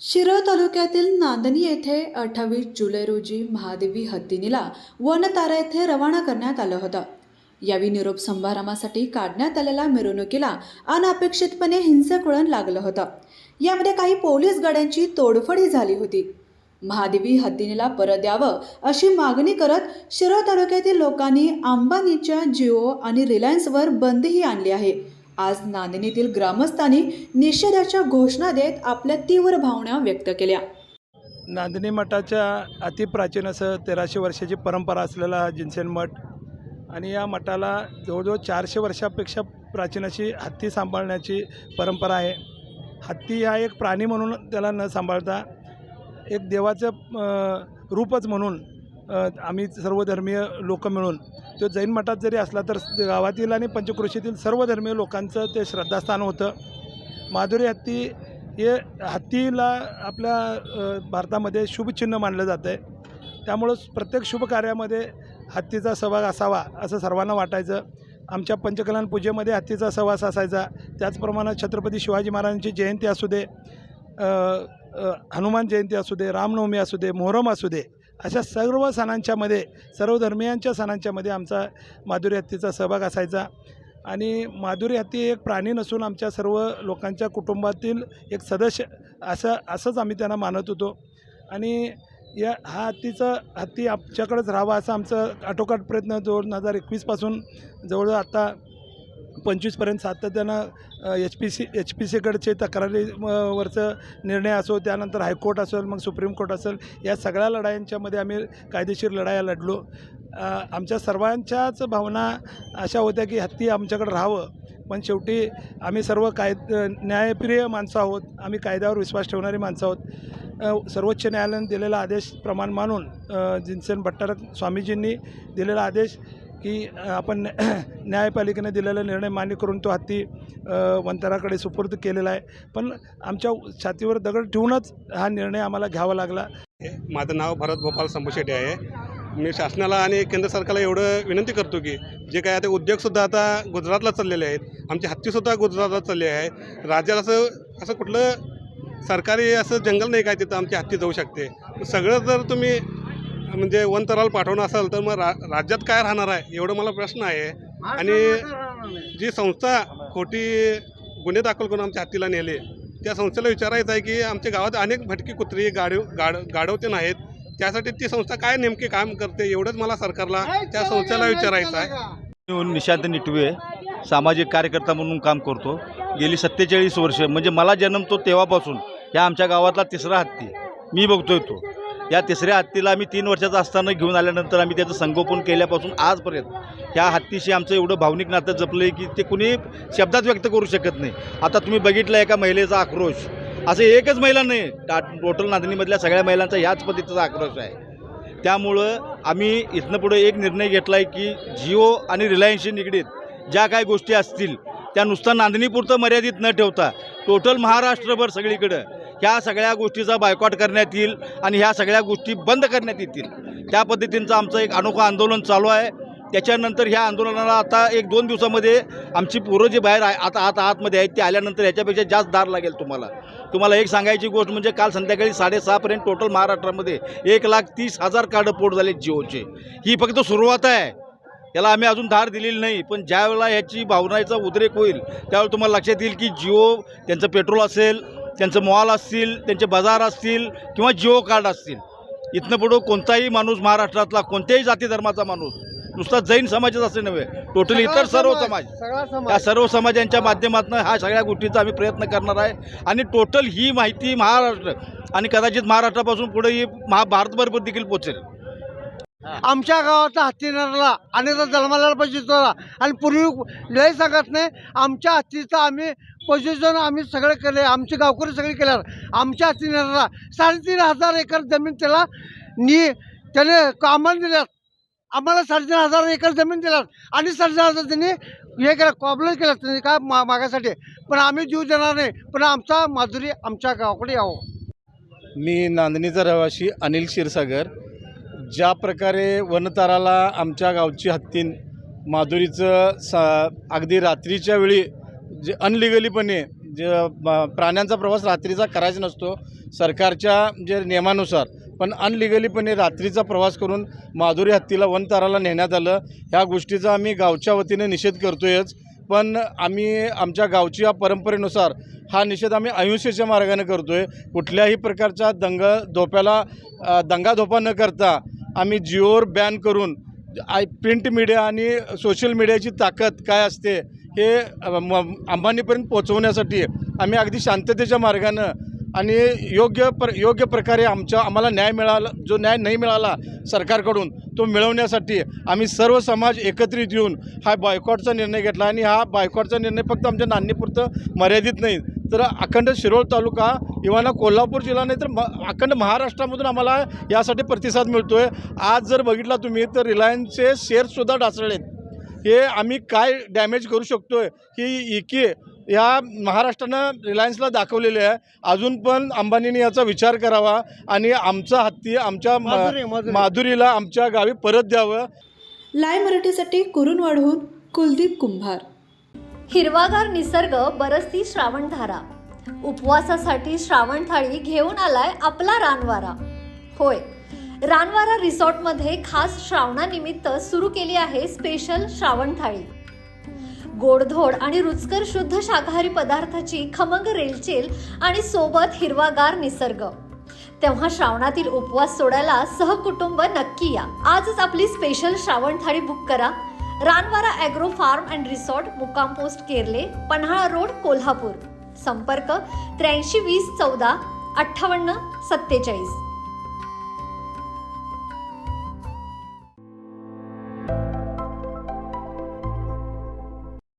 शिरोळ तालुक्यातील नांदणी येथे अठ्ठावीस जुलै रोजी महादेवी हत्तीनीला वनतारा येथे रवाना करण्यात आलं होतं. यावेळी निरोप समारंभासाठी काढण्यात आलेल्या मिरवणुकीला अनपेक्षितपणे हिंसक वळण लागलं होतं. यामध्ये काही पोलीस गाड्यांची तोडफोडही झाली होती. महादेवी हत्तीनीला परत द्यावं अशी मागणी करत शिरोळ तालुक्यातील लोकांनी अंबानीच्या जिओ आणि रिलायन्सवर बंदीही आणली आहे. आज नांदणीतील ग्रामस्थांनी निषेधाच्या घोषणा देत आपल्या तीव्र भावना व्यक्त केल्या. नांदणी मठाच्या अतिप्राचीन असं तेराशे वर्षाची परंपरा असलेला हा जिनसेन मठ आणि या मठाला जवळजवळ चारशे वर्षापेक्षा प्राचीन अशी हत्ती सांभाळण्याची परंपरा आहे. हत्ती हा एक प्राणी म्हणून त्याला न सांभाळता एक देवाचं रूपच म्हणून आम्ही सर्व धर्मीय लोक मिळून तो जैन मठात जरी असला तर गावातील आणि पंचकृषीतील सर्व धर्मीय लोकांचं ते श्रद्धास्थान होतं. माधुरी हत्ती हे हत्तीला आपल्या भारतामध्ये शुभचिन्ह मानलं जातं आहे त्यामुळं प्रत्येक शुभ कार्यामध्ये हत्तीचा सहभाग असावा असं सर्वांना वाटायचं. आमच्या पंचकल्याण पूजेमध्ये हत्तीचा सहवास असायचा. त्याचप्रमाणे छत्रपती शिवाजी महाराजांची जयंती असू दे हनुमान जयंती असू दे रामनवमी असू दे मोहरम असू दे अशा सर्व सणांच्यामध्ये सर्व धर्मियांच्या सणांच्यामध्ये आमचा माधुरी हत्तीचा सहभाग असायचा. आणि माधुरी हत्ती एक प्राणी नसून आमच्या सर्व लोकांच्या कुटुंबातील एक सदस्य असं असंच आम्ही त्यांना मानत होतो. आणि या हा हत्तीचं हत्ती आमच्याकडेच राहावा असा आमचं आटोकाट प्रयत्न दोन हजार एकवीसपासून जवळजवळ आता पंचवीसपर्यंत सातत्यानं H P C H P सीकडचे तक्रारी वरचं निर्णय असो त्यानंतर हायकोर्ट असेल मग सुप्रीम कोर्ट असेल या सगळ्या लढायांच्यामध्ये आम्ही कायदेशीर लढाया लढलो. आमच्या सर्वांच्याच भावना अशा होत्या की हत्ती आमच्याकडे राहावं. पण शेवटी आम्ही सर्व काय न्यायप्रिय माणसं आहोत. आम्ही कायद्यावर विश्वास ठेवणारी माणसं आहोत. सर्वोच्च न्यायालयाने दिलेला आदेश प्रमाण मानून अ, जिनसेन भट्टारक स्वामीजींनी दिलेला आदेश की आपण न्यायपालिकेने दिलेला निर्णय मान्य करून तो हत्ती वंताराकडे सुपूर्द केलेला आहे. पण आमच्या छातीवर दगड ठेवूनच हा निर्णय आम्हाला घ्यावा लागला. माझं नाव भरत गोपाल संभुशेट्टी आहे. मी शासनाला आणि केंद्र सरकारला एवढं विनंती करतो की जे काय आता उद्योगसुद्धा आता गुजरातला चाललेले आहेत आमचे हत्तीसुद्धा गुजरातला चालले आहे. राज्याला असं असं कुठलं सरकारी असं जंगल नाही काय तिथं आमची हत्ती जाऊ शकते. सगळं जर तुम्ही म्हणजे वनतराला पाठवणं असाल तर मग रा राज्यात काय राहणार आहे? एवढं मला प्रश्न आहे. आणि जी संस्था खोटी गुन्हे दाखल करून आमच्या हत्तीला नेले त्या संस्थेला विचारायचं आहे की आमच्या गावात अनेक भटकी कुत्री गाडीव गाड गाडवते नाहीत. त्यासाठी ती संस्था काय नेमके काम करते एवढंच मला सरकारला त्या संस्थेला विचारायचं आहे. मी निशांत निटवे सामाजिक कार्यकर्ता म्हणून काम करतो. गेली सत्तेचाळीस वर्ष म्हणजे मला जन्मतो तेव्हापासून या आमच्या गावातला तिसरा हत्ती. मी बघतोय तो. या तिसऱ्या हत्तीला आम्ही तीन वर्षाचा असताना घेऊन आल्यानंतर आम्ही त्याचं संगोपन केल्यापासून आजपर्यंत ह्या हत्तीशी आमचं एवढं भावनिक नातं जपलं आहे की ते कुणी शब्दात व्यक्त करू शकत नाही. आता तुम्ही बघितलं एका महिलेचा आक्रोश. असं एकच महिला नाही टा टोटल नांदणीमधल्या सगळ्या महिलांचा ह्याच पद्धतीचा आक्रोश आहे. त्यामुळं आम्ही इथनं पुढे एक निर्णय घेतला आहे की जिओ आणि रिलायन्सशी निगडीत ज्या काय गोष्टी असतील त्या नुसता नांदणीपुरतं मर्यादित न ठेवता टोटल महाराष्ट्रभर सगळीकडं ह्या सगळ्या गोष्टीचा बायकॉट करण्यात येईल आणि ह्या सगळ्या गोष्टी बंद करण्यात येतील. त्या पद्धतींचं आमचं एक अनोखं आंदोलन चालू आहे. त्याच्यानंतर ह्या आंदोलनाला आता एक दोन दिवसामध्ये आमची पोरं जे बाहेर आहे आता आता आतमध्ये आहेत ते आल्यानंतर ह्याच्यापेक्षा जास्त दार लागेल तुम्हाला. तुम्हाला एक सांगायची गोष्ट म्हणजे काल संध्याकाळी साडेसहापर्यंत टोटल महाराष्ट्रामध्ये एक लाख तीस हजार कार्ड पोट झाले जिओचे. ही फक्त सुरुवात आहे. याला आम्ही अजून धार दिलेली नाही पण ज्यावेळेला ह्याची भावनाचा उद्रेक होईल त्यावेळेला तुम्हाला लक्षात येईल की जिओ त्यांचं पेट्रोल असेल त्यांचं मॉल असतील त्यांचे बाजार असतील किंवा जिओ कार्ड असतील. इथनं पुढं कोणताही माणूस महाराष्ट्रातला कोणत्याही जाती धर्माचा माणूस नुसता जैन समाजच असे नव्हे. टोटल इतर सर्व समाज या सर्व समाजांच्या माध्यमातून ह्या सगळ्या गोष्टीचा आम्ही प्रयत्न करणार आहे. आणि टोटल ही माहिती महाराष्ट्र आणि कदाचित महाराष्ट्रापासून पुढे ही महा देखील पोचेल. आमच्या गावाचा हत्तीनारला अनेकदा जन्माला पाहिजे होता आणि पूर्वी लय सांगत नाही आमच्या हत्तीचं आम्ही पोझिशन आम्ही सगळे केले आमचे गावकरी सगळे केल्यावर आमच्या हत्तीनारला साडेतीन हजार एकर जमीन त्याला नी त्याने कामाला दिल्यात. आम्हाला साडेतीन हजार एकर जमीन दिल्यात. आणि साडेतीन हजार त्यांनी हे केलं कॉबल केलं त्यांनी काय मा मागासाठी. पण आम्ही जीव देणार नाही. पण आमचा माधुरी आमच्या गावाकडे यावं. मी नांदणीचा रहिवासी अनिल क्षीरसागर. ज्या प्रकारे वनताराला आमच्या गावची हत्तीन माधुरीचं सा अगदी रात्रीच्या वेळी जे अनलिगलीपणे जे प्राण्यांचा प्रवास रात्रीचा करायचा नसतो सरकारच्या जे नियमानुसार पण अनलिगलीपणे रात्रीचा प्रवास करून माधुरी हत्तीला वनताराला नेण्यात आलं. ह्या गोष्टीचा आम्ही गावच्या वतीने निषेध करतोयच. पण आम्ही आमच्या गावच्या परंपरेनुसार हा निषेध आम्ही अहिंसेच्या मार्गाने करतोय. कुठल्याही प्रकारच्या दंग धोप्याला दंगाधोपा न करता आम्ही जिओवर बॅन करून आय प्रिंट मीडिया आणि सोशल मीडियाची ताकद काय असते हे म- अंबानीपर्यंत पोहोचवण्यासाठी आम्ही अगदी शांततेच्या मार्गानं आणि योग्य प्र योग्य प्रकारे आमच्या आम्हाला न्याय मिळाला जो न्याय नाही मिळाला सरकारकडून तो मिळवण्यासाठी आम्ही सर्व समाज एकत्रित येऊन हा बायकॉटचा निर्णय घेतला आणि हा बायकॉटचा निर्णय फक्त आमच्या नांदीपुरतं मर्यादित नाही. तर अखंड शिरोळ तालुका इव्हाना कोल्हापूर जिल्हा नाही तर म अखंड महाराष्ट्रामधून आम्हाला यासाठी प्रतिसाद मिळतो आहे आज जर बघितला तुम्ही तर रिलायन्सचे शेअरसुद्धा ढासळलेत. हे आम्ही काय डॅमेज करू शकतो आहे ही इकी या महाराष्ट्रानं रिलायन्सला दाखवलेले आहे. अजून पण अंबानीने याचा विचार करावा आणि आमचा हत्ती आमच्या. माधुरीला आमच्या गावी परत द्यावं. लाईव्ह मराठीसाठी कुरुनवाडहून कुलदीप कुंभार. हिरवागार निसर्ग बरसती श्रावणधारा. उपवासासाठी श्रावण थाळी घेऊन आलाय आपला रानवारा. होय रानवारा रिसॉर्टमध्ये खास श्रावणानिमित्त सुरू केली आहे स्पेशल श्रावण थाळी. गोडधोड आणि रुचकर शुद्ध शाकाहारी पदार्थाची खमंग रेलचेल आणि सोबत हिरवागार निसर्ग. तेव्हा श्रावणातील उपवास सोडायला सहकुटुंब नक्की या. आजच आपली स्पेशल श्रावण थाळी बुक करा. Ranvara agro farm and resort मुक्काम पोस्ट केरले पन्हाळा रोड कोल्हापूर. संपर्क त्र्याऐंशी वीस चौदा अठ्ठावन्न सत्तेचाळीस.